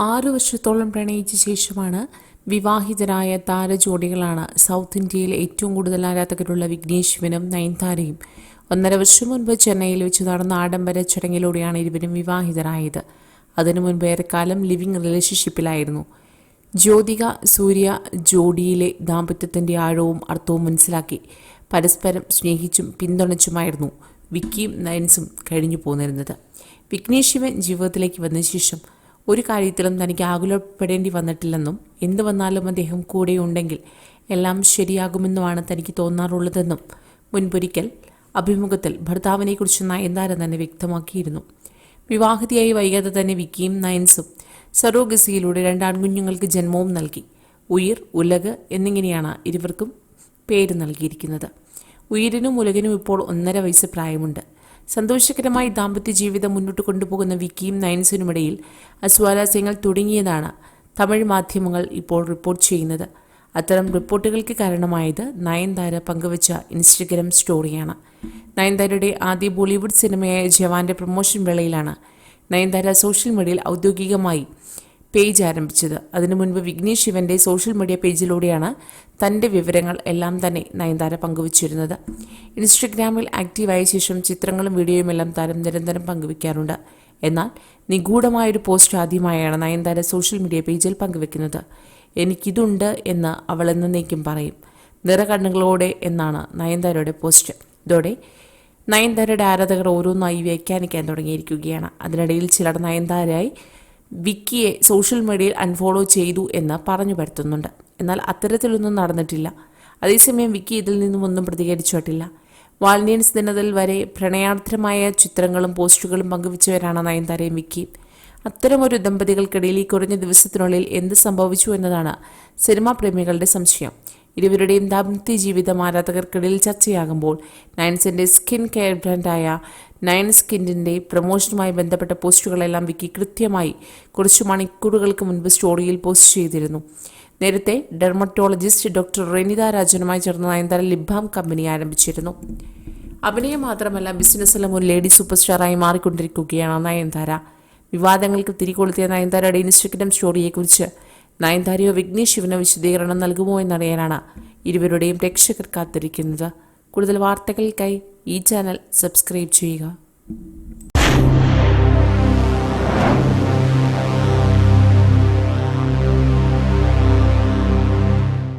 ആറു വർഷത്തോളം പ്രണയിച്ച ശേഷമാണ് വിവാഹിതരായ താരജോഡികളാണ് സൗത്ത് ഇന്ത്യയിൽ ഏറ്റവും കൂടുതൽ ആരാധകരുള്ള വിഘ്നേഷ് ശിവനും നയൻതാരയും. ഒന്നര വർഷം മുൻപ് ചെന്നൈയിൽ വെച്ച് നടന്ന ആഡംബര ചടങ്ങിലൂടെയാണ് ഇരുവരും വിവാഹിതരായത്. അതിനു മുൻപ് ഏറെക്കാലം ലിവിംഗ് റിലേഷൻഷിപ്പിലായിരുന്നു. ജ്യോതിക സൂര്യ ജോഡിയിലെ ദാമ്പത്യത്തിന്റെ ആഴവും അർത്ഥവും മനസ്സിലാക്കി പരസ്പരം സ്നേഹിച്ചും പിന്തുണച്ചുമായിരുന്നു വിക്കിയും നയൻസും കഴിഞ്ഞു പോന്നിരുന്നത് വിഘ്നേഷ് ശിവൻ ജീവിതത്തിലേക്ക് വന്ന ശേഷം ഒരു കാര്യത്തിലും തനിക്ക് ആകുലപ്പെടേണ്ടി വന്നിട്ടില്ലെന്നും എന്തു വന്നാലും അദ്ദേഹം കൂടെയുണ്ടെങ്കിൽ എല്ലാം ശരിയാകുമെന്നുമാണ് തനിക്ക് തോന്നാറുള്ളതെന്നും മുൻപൊരിക്കൽ അഭിമുഖത്തിൽ ഭർത്താവിനെക്കുറിച്ച് നയൻതാര തന്നെ വ്യക്തമാക്കിയിരുന്നു. വിവാഹിതയായി വൈകാതെ തന്നെ വിക്കിയും നയൻസും സറോഗസിയിലൂടെ രണ്ട് ആൺകുഞ്ഞുങ്ങൾക്ക് ജന്മവും നൽകി. ഉയിർ ഉലക് എന്നിങ്ങനെയാണ് ഇരുവർക്കും പേര് നൽകിയിരിക്കുന്നത്. ഉയിരിനും ഉലകിനും ഇപ്പോൾ ഒന്നര വയസ്സ് പ്രായമുണ്ട്. സന്തോഷകരമായി ദാമ്പത്യ ജീവിതം മുന്നോട്ട് കൊണ്ടുപോകുന്ന വിക്കിയും നയൻസിനുമിടയിൽ അസ്വാരസ്യങ്ങൾ തുടങ്ങിയതാണ് തമിഴ് മാധ്യമങ്ങൾ ഇപ്പോൾ റിപ്പോർട്ട് ചെയ്യുന്നത്. അത്തരം റിപ്പോർട്ടുകൾക്ക് കാരണമായത് നയൻതാര പങ്കുവച്ച ഇൻസ്റ്റഗ്രാം സ്റ്റോറിയാണ്. നയൻതാരയുടെ ആദ്യ ബോളിവുഡ് സിനിമയായ ജവാന്റെ പ്രൊമോഷൻ വേളയിലാണ് നയൻതാര സോഷ്യൽ മീഡിയയിൽ ഔദ്യോഗികമായി പേജ് ആരംഭിച്ചത്. അതിനു മുൻപ് വിഘ്നേഷ് ശിവന്റെ സോഷ്യൽ മീഡിയ പേജിലൂടെയാണ് തന്റെ വിവരങ്ങൾ എല്ലാം തന്നെ നയൻതാര പങ്കുവച്ചിരുന്നത്. ഇൻസ്റ്റഗ്രാമിൽ ആക്റ്റീവായ ശേഷം ചിത്രങ്ങളും വീഡിയോയും എല്ലാം താരം നിരന്തരം പങ്കുവയ്ക്കാറുണ്ട്. എന്നാൽ നിഗൂഢമായൊരു പോസ്റ്റ് ആദ്യമായാണ് നയൻതാര സോഷ്യൽ മീഡിയ പേജിൽ പങ്കുവെക്കുന്നത് എനിക്കിതുണ്ട് എന്ന് അവൾ എന്നേക്കും പറയും. നിറകണ്ണുകളോടെ എന്നാണ് നയൻതാരയുടെ പോസ്റ്റ് ഇതോടെ നയൻതാരയുടെ ആരാധകർ ഓരോന്നായി വ്യാഖ്യാനിക്കാൻ തുടങ്ങിയിരിക്കുകയാണ്. അതിനിടയിൽ ചിലർ നയൻതാരയായി വിക്കിയെ സോഷ്യൽ മീഡിയയിൽ അൺഫോളോ ചെയ്തു എന്ന് പറഞ്ഞു പരത്തുന്നുണ്ട്. എന്നാൽ അത്തരത്തിലൊന്നും നടന്നിട്ടില്ല. അതേസമയം വിക്കി ഇതിൽ നിന്നും ഒന്നും പ്രതികരിച്ചിട്ടില്ല വാലന്റൈൻസ് ദിനത്തിൽ വരെ പ്രണയാർദ്രമായ ചിത്രങ്ങളും പോസ്റ്റുകളും പങ്കുവച്ചവരാണ് നയൻതാരയും വിക്കി. അത്തരമൊരു ദമ്പതികൾക്കിടയിൽ ഈ കുറഞ്ഞ ദിവസത്തിനുള്ളിൽ എന്ത് സംഭവിച്ചു എന്നതാണ് സിനിമാ പ്രേമികളുടെ സംശയം. ഇരുവരുടെയും ദാമ്പത്യ ജീവിതം ആരാധകർക്കിടയിൽ ചർച്ചയാകുമ്പോൾ നയൻസിന്റെ സ്കിൻ കെയർ ബ്രാൻഡായ നയൻ സ്കിന്നിന്റെ പ്രൊമോഷനുമായി ബന്ധപ്പെട്ട പോസ്റ്റുകളെല്ലാം വിക്കി കൃത്യമായി കുറച്ച് മണിക്കൂറുകൾക്ക് മുൻപ് സ്റ്റോറിയിൽ പോസ്റ്റ് ചെയ്തിരുന്നു. നേരത്തെ ഡെർമറ്റോളജിസ്റ്റ് ഡോക്ടർ റെനിത രാജനുമായി ചേർന്ന് നയൻതാര ലിബാം കമ്പനി ആരംഭിച്ചിരുന്നു. അഭിനയം മാത്രമല്ല ബിസിനസ്സിലും ഒരു ലേഡി സൂപ്പർ സ്റ്റാറായി മാറിക്കൊണ്ടിരിക്കുകയാണ് നയൻതാര. വിവാദങ്ങൾക്ക് തിരികൊളുത്തിയ നയൻതാരയുടെ ഇൻസ്റ്റഗ്രാം സ്റ്റോറിയെക്കുറിച്ച് നയൻതാരയോ വിഘ്നേഷ് ശിവന് വിശദീകരണം നൽകുമോ എന്നറിയാനാണ് ഇരുവരുടെയും പ്രേക്ഷകർ കാത്തിരിക്കുന്നത്. കൂടുതൽ വാർത്തകൾക്കായി ഈ ചാനൽ സബ്സ്ക്രൈബ് ചെയ്യുക.